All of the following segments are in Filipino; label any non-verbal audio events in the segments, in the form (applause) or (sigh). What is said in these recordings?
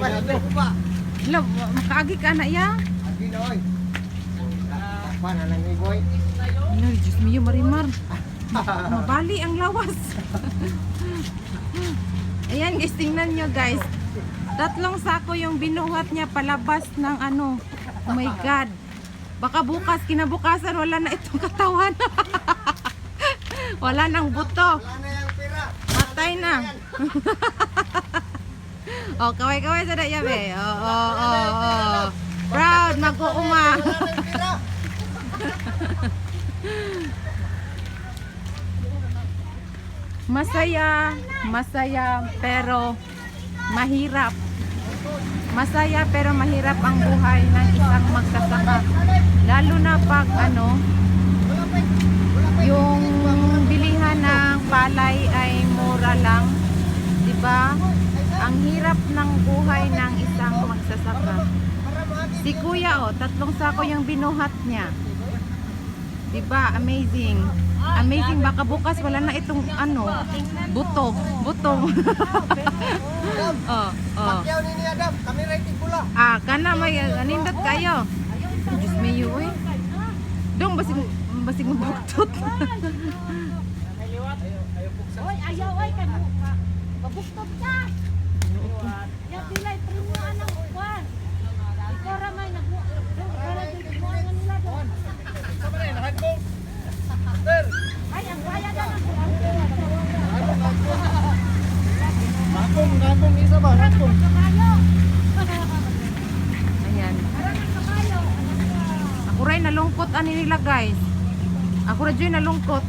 Hello, makaagi ka na ya? Agi na oy. Pa na lang ni boy. Ano, Diyos mio, Marimar. Mabali ang lawas. (laughs) Ayan guys, tingnan nyo guys. Tatlong sako yung binuhat niya palabas ng ano. Oh my God. Baka bukas, kinabukasan, wala na itong katawan. (laughs) wala nang buto. Wala na yung pera. Patay na. (laughs) oh, kaway-kaway sa daya be. Oh, oh, oh. Proud, pera. (laughs) Masaya, masaya, pero mahirap. Masaya pero mahirap ang buhay ng isang magsasaka. Lalo na pag ano, yung bilihan ng palay ay mura lang. 'Di ba? Ang hirap ng buhay ng isang magsasaka. Si Kuya oh, tatlong sako yung binuhat niya. 'Di ba? Amazing. Amazing baka bukas wala na itong ano, buto, butong. (laughs) oh, oh. Pakyaw ni ni Adam. Kami rating pula. Ah, kana may anindot kayo. Diyos may uy. Dong basig basig mabuktot. Ayaw ay kan Pabuktot ka. Nalungkot ani nila guys. Ako rin nalungkot.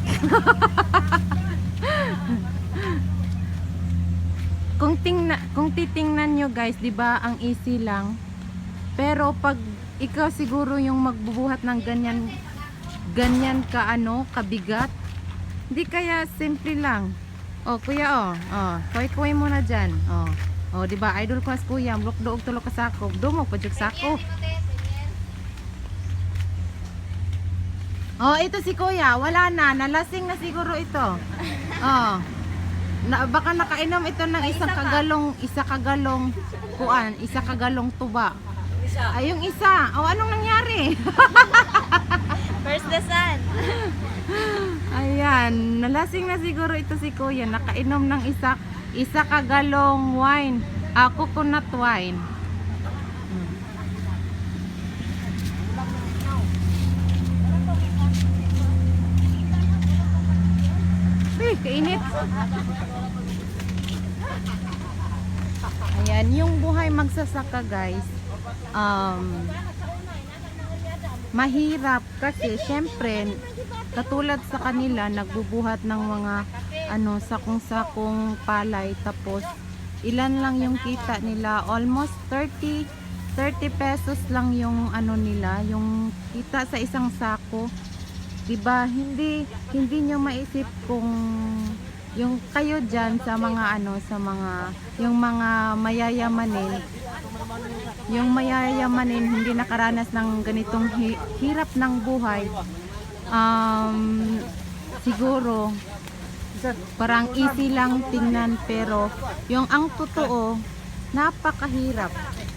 Kung tingna, kung titingnan nyo guys, 'di ba, ang easy lang. Pero pag ikaw siguro yung magbubuhat ng ganyan ganyan ka ano, kabigat, hindi kaya simple lang. Oh, kuya oh. Oh, kuy-kuy mo na diyan. Oh. Oh, 'di ba? Idol ko as kuya, mlok doog tulo ka sako. Dumog pa jud sako. Oh, ito si Kuya, wala na, nalasing na siguro ito. Oh. Na, baka nakainom ito ng isang kagalong, isa kagalong kuan, isa kagalong tuba. Ay, yung isa. Oh, anong nangyari? (laughs) First the sun. (laughs) Ayan, nalasing na siguro ito si Kuya, nakainom ng isa isa kagalong wine, ah, coconut wine. Uy, kainit. Ayan, yung buhay magsasaka guys, um, mahirap kasi syempre katulad sa kanila nagbubuhat ng mga ano sakong-sakong palay. Tapos ilan lang yung kita nila? Almost 30 30 pesos lang yung ano nila yung kita sa isang sako. 'di ba hindi hindi nyo maisip kung yung kayo diyan sa mga ano sa mga yung mga mayayamanin yung mayayamanin hindi nakaranas ng ganitong hi- hirap ng buhay um, siguro parang easy lang tingnan pero yung ang totoo napakahirap.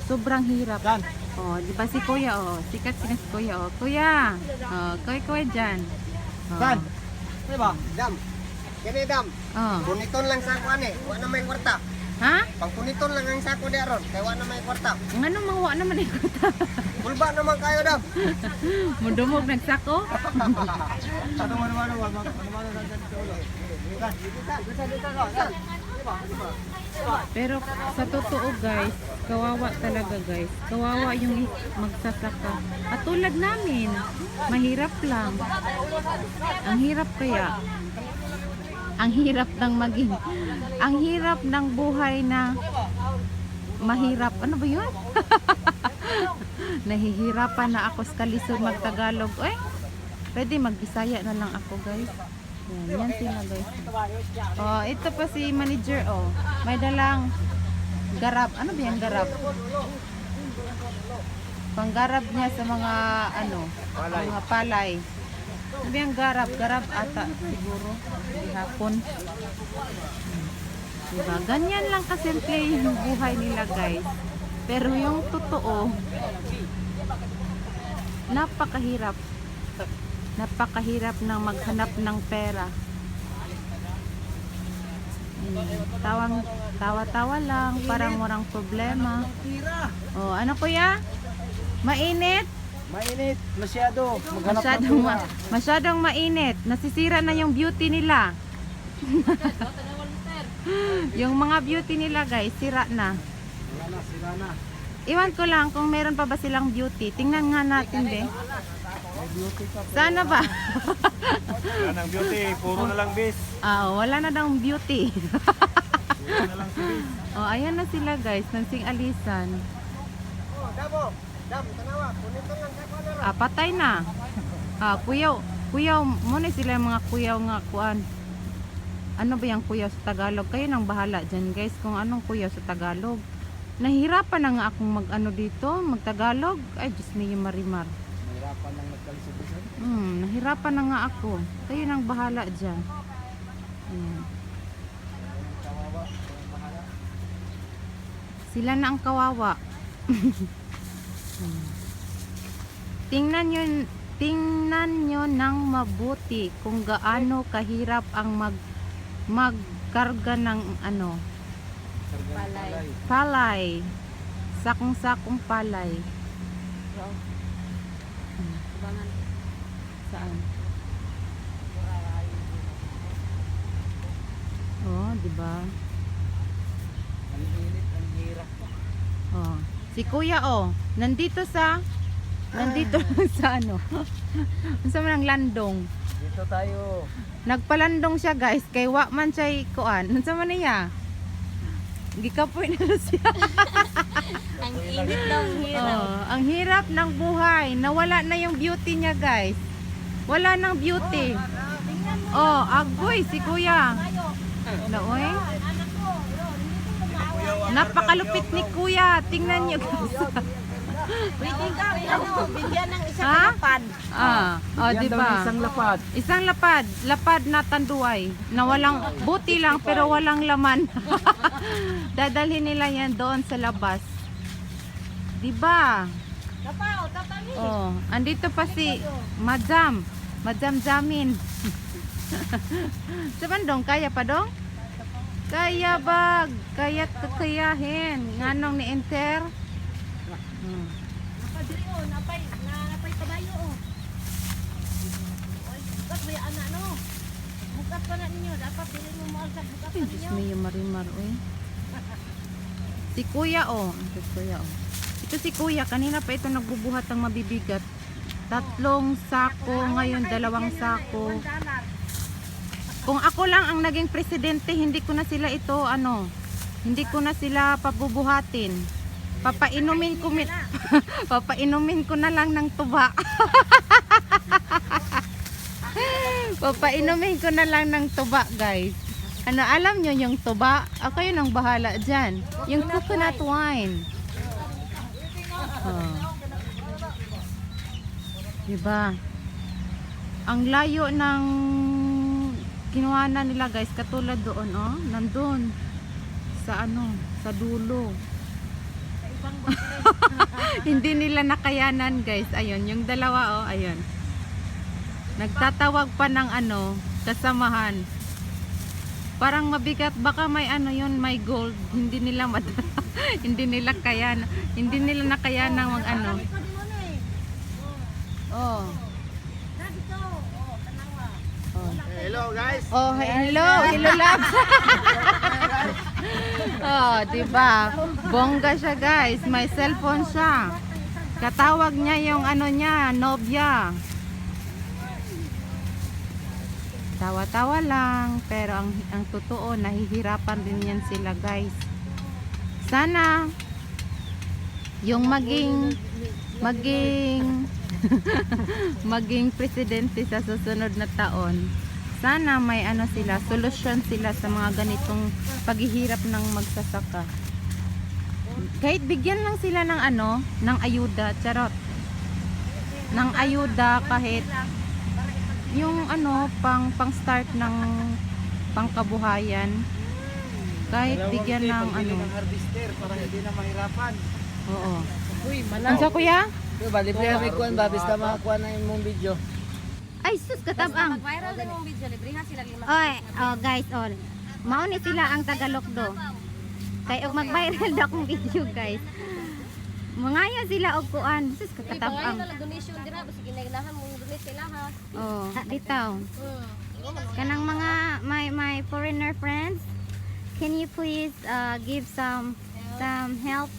Sobrang hirap. Oh di ba si kuya? Oh sikat sikat si kuya. Oh kuya! Oh kuya kuya dyan. Oh, Dan. Di ba? Dam. Kini dam. oh. Puniton lang sa kuan eh. Wa na may kwarta. ha Pang puniton lang ang sako di aron. Kay wa na may kwarta. ang ano mawa naman eh Bulba naman kayo dam. (laughs) mudumog nagsako Ano man man man man man. Pero sa totoo guys, kawawa talaga guys. Kawawa yung magsasaka. At tulad namin, mahirap lang. Ang hirap kaya. Ang hirap ng maging. Ang hirap ng buhay na mahirap. Ano ba yun? (laughs) Nahihirapan na ako sa kalisod magtagalog. Ay, pwede magbisaya na lang ako guys. Yan, yan sila guys. Oh, ito pa si manager oh. May dalang garab. Ano ba yung garab? Panggarab niya sa mga ano, mga palay. Ba yung garab? Garab ata siguro. Di hapon. Hmm. Diba? Ganyan lang kasimple yung buhay nila guys. Pero yung totoo, napakahirap. Napakahirap ng maghanap ng pera. Mm, Tawang, tawa-tawa lang, parang warang problema. Oh, ano kuya? Mainit? Mainit. Masyado. Maghanap Masyadong, ma- masyadong mainit. Nasisira na yung beauty nila. (laughs) yung mga beauty nila guys, sira na. Wala na, sila na. Iwan ko lang kung meron pa ba silang beauty. Tingnan nga natin pa. Sana ba? Yan ang beauty, puro na lang bis. Ah, wala na daw beauty. Puro na lang si bis. (laughs) oh, ayan na sila guys, nansing alisan. Oh, dabo. Ah, patay na. Ah, kuyaw. Kuyaw, muna sila yung mga kuyaw nga kuan. Ano ba yung kuyaw sa Tagalog? Kayo nang bahala dyan guys kung anong kuyaw sa Tagalog. Nahirapan na nga akong mag ano dito, mag Tagalog. Ay, Diyos me, yung marimar. Mahirapan lang nagkalisubisan. Hmm, nahirapan na nga ako. Kayo nang bahala dyan. Ayan. Sila na ang kawawa. (laughs) Hmm. tingnan nyo, tingnan nyo ng mabuti kung gaano kahirap ang mag magkarga ng ano, Palay. palay. Sakong-sakong palay. Abangan. Saan? Oh, di ba? Ang init, ang hirap. Oh. Si Kuya oh, nandito sa nandito (laughs) sa ano? (laughs) Sa manang landong. Dito tayo. Nagpalandong siya guys kay wa man siya kuan. Unsa man niya? Gikapoy na siya. (laughs) Ang init daw, hirap. Oh, ang hirap ng buhay. Nawala na yung beauty niya guys. Wala nang beauty. Tingnan mo. Oh, agoy si Kuya. Tayo. Laoy. Anak ko. yun, Hindi ko lumawa. Napakalupit ni Kuya. Tingnan niyo guys. (laughs) Pwede ka, ano, bigyan ng isang Ha? kapad. ah, oh, Yan di daw ba? Isang lapad. Isang lapad, lapad na tanduay na walang buti lang pero walang laman. (laughs) Dadalhin nila yan doon sa labas. 'Di ba? Tapaw, tatali. Oh, andito pa si Madam. Madam Jamin. (laughs) sa bandong kaya pa dong? Kaya ba? Kaya kakayahin. Nganong ni enter? Hmm. Napadiri o, napay, na, napay kabayo o. Oy, bukat ba anak no? Bukat pa na ninyo, dapat dili mo mahal sa bukat pa Diyos ninyo. yung marimar, oy. Si Kuya. Ito si Kuya, oh. Ito si Kuya, kanina pa ito nagbubuhat ng mabibigat. Tatlong sako, ngayon dalawang sako. Kung ako lang ang naging presidente, hindi ko na sila ito, ano, hindi ko na sila pabubuhatin. Papainumin ko, mi- (laughs) papainumin ko na lang ng tuba. (laughs) Papainumin ko na lang ng tuba, guys. Ano, alam nyo yung tuba? Ako yun ang bahala dyan. Yung coconut wine. Oh. Diba? Ang layo ng kinuha na nila guys, katulad doon, oh, nandun. Sa ano, sa dulo. (laughs) Hindi nila nakayanan guys. Ayun, yung dalawa, oh, ayun. Nagtatawag pa ng ano, kasamahan. Parang mabigat, baka may ano yun, may gold. Hindi nila (laughs) mad hindi nila kaya, hindi nila nakayanan mag ano. Eh. Oh. Na dito. Oh, tanawa. Oh. Hello guys. Oh, hello, hello loves. (laughs) oh, 'di ba? Bongga siya, guys. May cellphone siya. Katawag niya yung ano niya, nobya. Tawa-tawa lang, pero ang ang totoo nahihirapan din yan sila, guys. Sana yung maging maging (laughs) maging presidente sa susunod na taon sana may ano sila solusyon sila sa mga ganitong paghihirap ng magsasaka kahit bigyan lang sila ng ano ng ayuda charot ng ayuda kahit yung ano pang pang start ng pangkabuhayan kahit bigyan ng ano ng harvester para hindi na mahirapan. Oo. Unsa kuya? Di ba, libre kami kuhan ba? Basta makakuha na yung mong video. Ay sus katabang. Viral din yung video, libre ha sila lima. Oy, oh guys, oh. Mauni sila ang Tagalogdo. Kay og mag-viral daw akong video, guys. Mangaya sila og kuan. Sus katabang. lang donation dira, basta ginagnahan mo yung donate sila ha. Oh, bitaw. Kanang mga my my foreigner friends, can you please uh, give some some help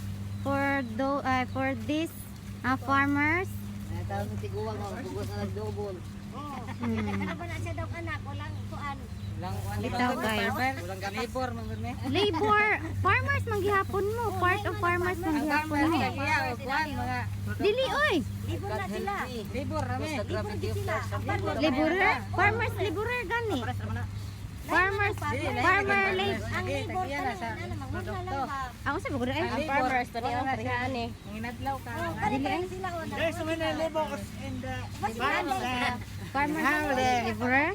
for do uh, for this uh, farmers? Ay, tawag sa tiguang ako, bugos na nagdobol. Hmm. Ano ba na siya daw anak, walang kuan. Walang kuhan Bitaw, guys. Walang kanipor, mga me. Labor, farmers manggihapon mo, part of farmers manggihapon mo. mga Dili oy. Libon na sila. libor rami. Sa libor. Laborer? Farmers laborer gani. Farmers, farmer labor. Ang libon ka na, ano, magmula lang ba? Ako sa bugod ay. Farmers, to niya, parihaan eh. Nginadlaw ka. Dili ay. Sila There's so many libors in the. (laughs) Farmers laborer.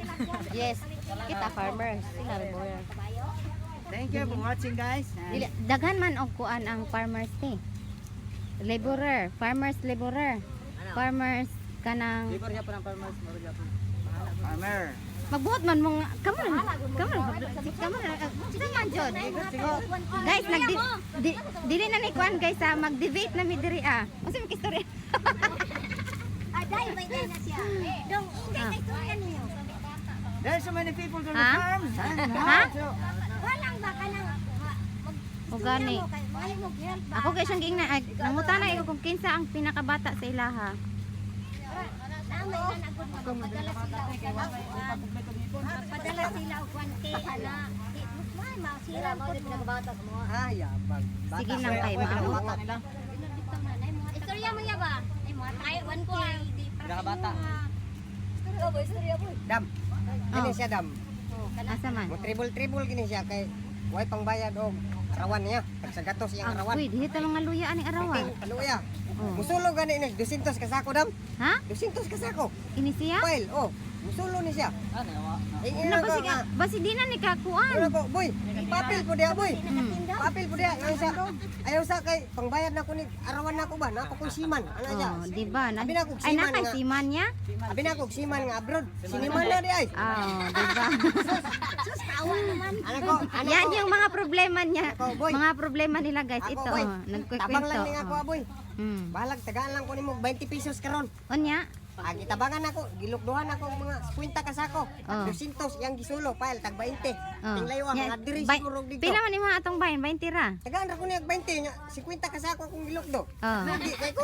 Yes, kita farmers. Sila laborer. Thank you for watching guys. Dili daghan man og kuan ang farmers ni. Laborer, farmers laborer. Farmers kanang Libor niya pa ng farmers, maro niya pa. Farmer. magbuhat man mong kamo na kamo na kamo na man jud. Guys nag di, dili na ni kuan guys sa mag-debate na mi diri ah. Unsa may istorya? (laughs) There's so many people to the Ha? farm. Ha? Walang ba ka nang O gani. Ako kay siyang giingna ay nangutana ko kung kinsa ang pinakabata sa ilaha. Na. Padala sila og. Padala sila og kuwan kay ana. May masira mo din bata mo. Ah, yabag. Sige lang kay maamo. Istorya mo niya ba? Ay mo tayo 1k. Pinakabata. Istorya mo, istorya mo. Dam. Kini siya dam. Asa man? Mo tribul-tribul kini siya kay way pangbayad og arawan niya. Pag sa gatos iyang Ah, arawan. uy, dihi talong nga luya ani arawan. Ano ya? Oh. Musulo gani ni 200 ka sako dam. Ha? 200 ka sako. Ini siya? File, oh. Musulo ni siya. Ina Ano ko. ba si basi di na ni Ano kakuan. ko, boy. Papel po dia, boy. Papel po dia. Ayaw sa ayaw sa kay pangbayad na ko ni arawan na ko ba? Na ko siman. Ano siya? Oh, di ba? Na, Abi na kog ay siman nakay nga. siman niya? Abi na ko siman nga abroad. Siniman na di ay. Ah, di ba? Sus, tawa naman. Ano ko? Ano Yan ko? yung mga problema niya. Ako, boy. Mga problema nila guys. Ako, Ito, boy. oh, Tabang nagkukwento. lang ni ako, oh. boy. Hmm. Balag tagaan lang ko nimo 20 pesos karon. Onya? Ah, gitabangan ako, gilukduhan ako mga 50 ka sako. Oh. 200 yang gisulo, pile tag 20. Oh. Tinglayo ang Yan, mga diri bay- siguro dito. Pila man imong atong bayan? 20 ra. Tagaan ra ko niya 20 nya 50 ka sako akong gilukdo. Oh. Lugi kay ko.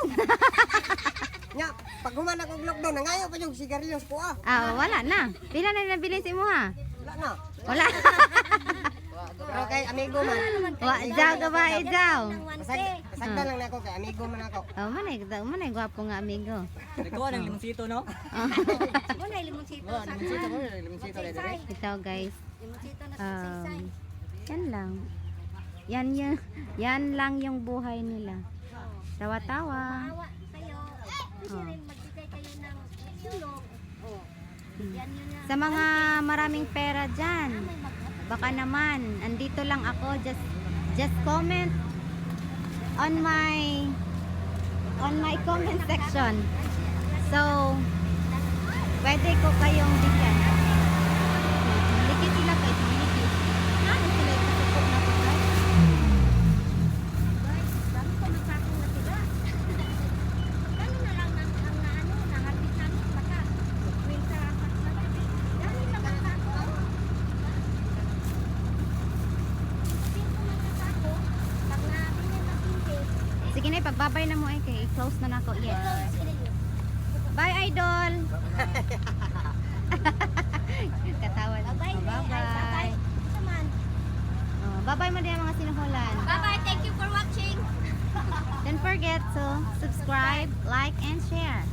(laughs) nya, pag human ako gilukdo, nangayo pa yung sigarilyos ko ah. Ah, wala na. Pila na nabili si mo ha? Wala na. Wala. (laughs) Pero kay amigo man. Wa jaw ka ba ijaw? Kasagdan lang na ako kay amigo man ako. (laughs) Oh, manay, manay gwapo nga amigo. Nagkuha ng limonsito, no? (laughs) Oh. Muna limonsito Oh, sa limonsito ko, limonsito na dire. Ito guys. Limonsito na sa Um, yan lang. Yan yan, yan lang yung buhay nila. Tawa-tawa. Oh. na. Sa mga maraming pera dyan, baka naman, andito lang ako, just, just comment on my, on my comment section. So, pwede ko kayong bigyan. Likit sila guys, likit. Ano sila yung kasuko na to guys? Guys, dami ko nagsakong natira. Ano na lang ang ang na ano, naharbit namin baka. Winter apat na gabi. Dami lang ang sako. Pinto na ang sako. Pag nabili na pinti, Sige na, mo eh, kay close na na ako. Yes. Bye, idol! (laughs) Katawa. Bye-bye. Bye-bye. Bye-bye. Isa man. Oh, mo din mga sinuhulan. Bye-bye. Thank you for watching. (laughs) Don't forget to subscribe, like, and share.